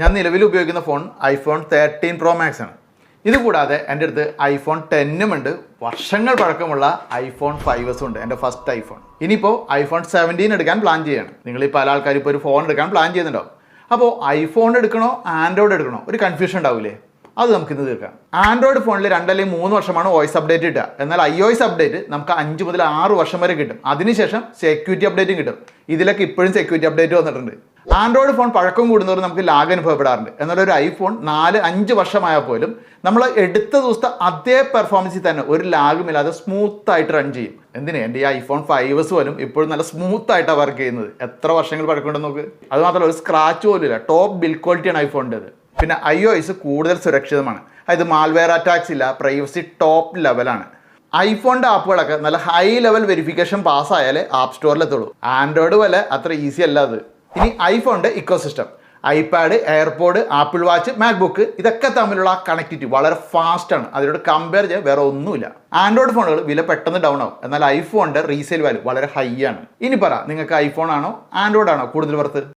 ഞാൻ നിലവിൽ ഉപയോഗിക്കുന്ന phone iPhone thirteen pro max ആണ്. ഇതുകൂടാതെ എന്റെ അടുത്ത് ഐഫോൺ ടെന്നും ഉണ്ട്. വർഷങ്ങൾ പഴക്കമുള്ള ഐഫോൺ ഫൈവസും ഉണ്ട് എന്റെ ഫസ്റ്റ് ഐഫോൺ ഇനിയിപ്പോൾ ഐഫോൺ സെവന്റീൻ എടുക്കാൻ പ്ലാൻ ചെയ്യാണ്. നിങ്ങൾ ഈ പല ആൾക്കാർ ഇപ്പോൾ ഒരു ഫോൺ എടുക്കാൻ പ്ലാൻ ചെയ്യുന്നുണ്ടാവും. അപ്പോൾ ഐഫോൺ എടുക്കണോ ആൻഡ്രോയിഡ് എടുക്കണോ? ഒരു കൺഫ്യൂഷൻ ഉണ്ടാവില്ലേ അത് നമുക്ക് ഇന്ന് തീർക്കാം ആൻഡ്രോയിഡ് ഫോണിൽ രണ്ടല്ലെങ്കിൽ മൂന്ന് വർഷമാണ് വോയിസ് അപ്ഡേറ്റ് കിട്ടുക എന്നാൽ ഐ ഒ എസ് അപ്ഡേറ്റ് നമുക്ക് അഞ്ച് മുതൽ ആറ് വർഷം വരെ കിട്ടും. അതിനുശേഷം സെക്യൂരിറ്റി അപ്ഡേറ്റും കിട്ടും. ഇതിലൊക്കെ ഇപ്പോഴും സെക്യൂരിറ്റി അപ്ഡേറ്റ് വന്നിട്ടുണ്ട്. ആൻഡ്രോയിഡ് ഫോൺ പഴക്കം കൂടുന്നവർ നമുക്ക് ലാഗ് അനുഭവപ്പെടാറുണ്ട്. എന്നാൽ ഒരു ഐഫോൺ നാല് അഞ്ച് വർഷമായാൽ പോലും നമ്മൾ എടുത്ത ദിവസത്തെ അതേ പെർഫോമൻസിൽ തന്നെ ഒരു ലാഗും ഇല്ലാതെ സ്മൂത്ത് ആയിട്ട് റൺ ചെയ്യും. എന്തിനാ? എന്റെ ഈ ഐഫോൺ ഫൈവസ് പോലും ഇപ്പോഴും നല്ല സ്മൂത്ത് ആയിട്ടാണ് വർക്ക് ചെയ്യുന്നത്. എത്ര വർഷങ്ങൾ പഴക്കമുണ്ടെന്ന് നോക്ക്. അത് മാത്രമല്ല ഒരു സ്ക്രാച്ച് പോലും ഇല്ല. ടോപ്പ് ബിൽ ക്വാളിറ്റിയാണ് ഐഫോണിന്റെത് പിന്നെ ഐ ഒ എസ് കൂടുതൽ സുരക്ഷിതമാണ്. അതായത് മാൽവെയർ അറ്റാക്സ് ഇല്ല പ്രൈവസി ടോപ്പ് ലെവലാണ് ഐഫോണിന്റെ ആപ്പുകളൊക്കെ നല്ല ഹൈ ലെവൽ വെരിഫിക്കേഷൻ പാസ്സായാലേ ആപ്പ് സ്റ്റോറിലെത്തുള്ളൂ ആൻഡ്രോയിഡ് പോലെ അത്ര ഈസി അല്ല അത്. ഇനി ഐഫോണിന്റെ ecosystem iPad AirPod Apple watch MacBook ഇതൊക്കെ തമ്മിലുള്ള ആ കണക്ടിവിറ്റി വളരെ ഫാസ്റ്റാണ് അതിനോട് കമ്പയർ ചെയ്യാൻ വേറെ ഒന്നുമില്ല. ആൻഡ്രോയിഡ് ഫോണുകൾ വില പെട്ടെന്ന് ഡൗൺ ആവും. എന്നാൽ ഐഫോണിന്റെ റീസെയിൽ വാല്യൂ വളരെ ഹൈ ആണ്. ഇനി പറ നിങ്ങൾക്ക് ഐഫോൺ ആണോ ആൻഡ്രോയിഡ് ആണോ കൂടുതൽ വർത്ത്